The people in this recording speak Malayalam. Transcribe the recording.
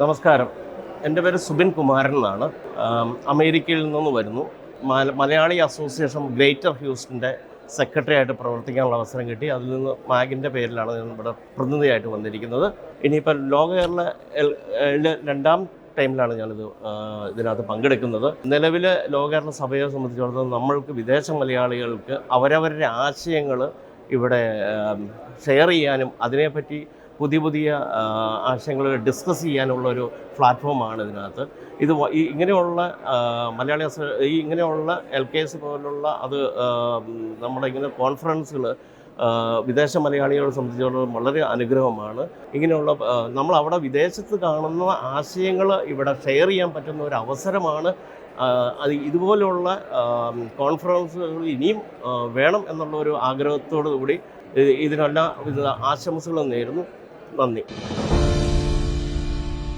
നമസ്കാരം. എന്റെ പേര് സുബിൻ കുമാരൻ എന്നാണ്. അമേരിക്കയിൽ നിന്ന് വരുന്നു. മല- മലയാളി അസോസിയേഷൻ ഗ്രേറ്റർ ഹ്യൂസ്റ്റന്റെ സെക്രട്ടറി ആയിട്ട് പ്രവർത്തിക്കാനുള്ള അവസരം കിട്ടി. അതിൽ നിന്ന് മാഗിന്റെ പേരിലാണ് ഞാൻ ഇവിടെ പ്രതിനിധിയായിട്ട് വന്നിരിക്കുന്നത്. ഇനിയിപ്പോൾ ലോക കേരള രണ്ടാം ടൈമിലാണ് ഞാനിത് ഇതിനകത്ത് പങ്കെടുക്കുന്നത്. നിലവിലെ ലോക കേരള സഭയെ സംബന്ധിച്ചിടത്തോളം നമ്മൾക്ക് വിദേശ മലയാളികൾക്ക് അവരവരുടെ ആശയങ്ങൾ ഇവിടെ ഷെയർ ചെയ്യാനും അതിനെപ്പറ്റി പുതിയ പുതിയ ആശയങ്ങൾ ഡിസ്കസ് ചെയ്യാനുള്ള ഒരു പ്ലാറ്റ്ഫോമാണ് ഇതിനകത്ത്. ഇത് ഇങ്ങനെയുള്ള മലയാളി ഈ ഇങ്ങനെയുള്ള എൽ കെ എസ് പോലുള്ള അത് നമ്മുടെ ഇങ്ങനെ കോൺഫറൻസുകൾ വിദേശ മലയാളികളെ സംബന്ധിച്ചിടത്തോളം വളരെ അനുഗ്രഹമാണ്. ഇങ്ങനെയുള്ള നമ്മൾ അവിടെ വിദേശത്ത് കാണുന്ന ആശയങ്ങൾ ഇവിടെ ഷെയർ ചെയ്യാൻ പറ്റുന്ന ഒരു അവസരമാണ് അത് ഇതുപോലെയുള്ള കോൺഫറൻസുകൾ ഇനിയും വേണം എന്നുള്ള ഒരു ആഗ്രഹത്തോടു കൂടി ഇതിനെല്ലാം ഇത് ആശംസകൾ നേരുന്നു. なん。